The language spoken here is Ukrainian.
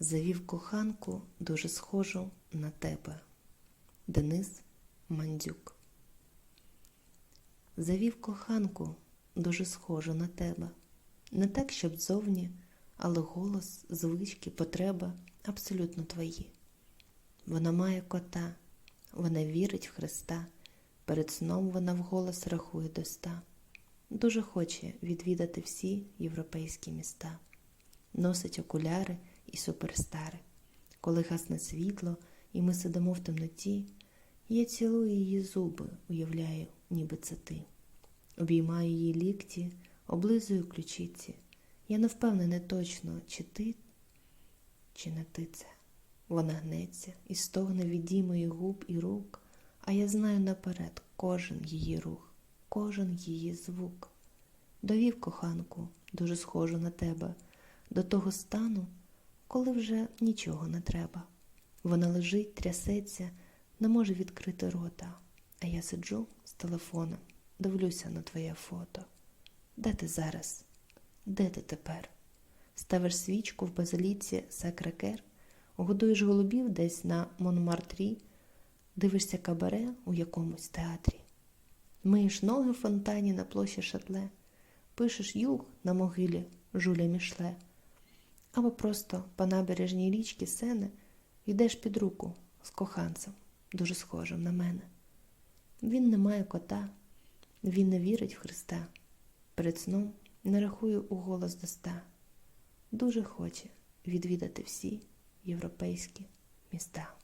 Завів коханку дуже схожу на тебе. Денис Мандюк. Завів коханку дуже схожу на тебе. Не так, щоб зовні, але голос, звички, потреба абсолютно твої. Вона має кота, вона вірить в Христа. Перед сном вона вголос рахує до ста. Дуже хоче відвідати всі європейські міста. Носить окуляри і суперстари. Коли гасне світло, і ми сидимо в темноті, я цілую її зуби, уявляю, ніби це ти. Обіймаю її лікті, облизую ключиці. Я не впевнений точно, чи ти, чи не ти це. Вона гнеться і стогне від дій губ і рук, а я знаю наперед кожен її рух, кожен її звук. Довів коханку, дуже схожу на тебе, до того стану, коли вже нічого не треба. Вона лежить, трясеться, не може відкрити рота, а я сиджу з телефоном, дивлюся на твоє фото. Де ти зараз? Де ти тепер? Ставиш свічку в базиліці Сакракер, годуєш голубів десь на Монмартрі, дивишся кабаре у якомусь театрі, миєш ноги в фонтані на площі шатле, пишеш юг на могилі жуля мішле, або просто по набережній річки Сени йдеш під руку з коханцем, дуже схожим на мене. Він не має кота, він не вірить в Христа. Перед сном не рахую у голос до ста. Дуже хоче відвідати всі європейські міста.